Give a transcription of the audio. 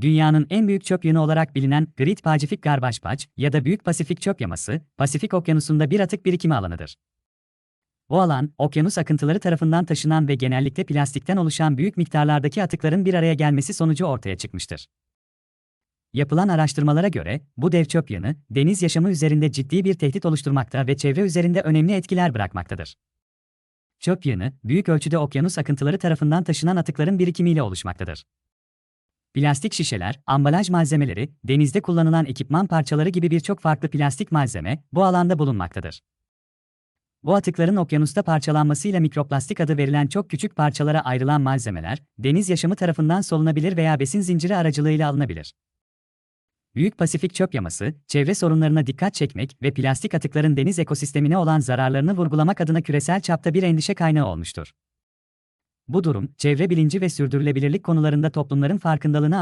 dünyanın en büyük çöp yığını olarak bilinen Great Pacific Garbage Patch ya da Büyük Pasifik Çöp Yaması, Pasifik Okyanusu'nda bir atık birikimi alanıdır. Bu alan, okyanus akıntıları tarafından taşınan ve genellikle plastikten oluşan büyük miktarlardaki atıkların bir araya gelmesi sonucu ortaya çıkmıştır. Yapılan araştırmalara göre, bu dev çöp yığını, deniz yaşamı üzerinde ciddi bir tehdit oluşturmakta ve çevre üzerinde önemli etkiler bırakmaktadır. Çöp yığını, büyük ölçüde okyanus akıntıları tarafından taşınan atıkların birikimiyle oluşmaktadır. Plastik şişeler, ambalaj malzemeleri, denizde kullanılan ekipman parçaları gibi birçok farklı plastik malzeme bu alanda bulunmaktadır. Bu atıkların okyanusta parçalanmasıyla mikroplastik adı verilen çok küçük parçalara ayrılan malzemeler, deniz yaşamı tarafından solunabilir veya besin zinciri aracılığıyla alınabilir. Büyük Pasifik Çöp Yaması, çevre sorunlarına dikkat çekmek ve plastik atıkların deniz ekosistemine olan zararlarını vurgulamak adına küresel çapta bir endişe kaynağı olmuştur. Bu durum, çevre bilinci ve sürdürülebilirlik konularında toplumların farkındalığını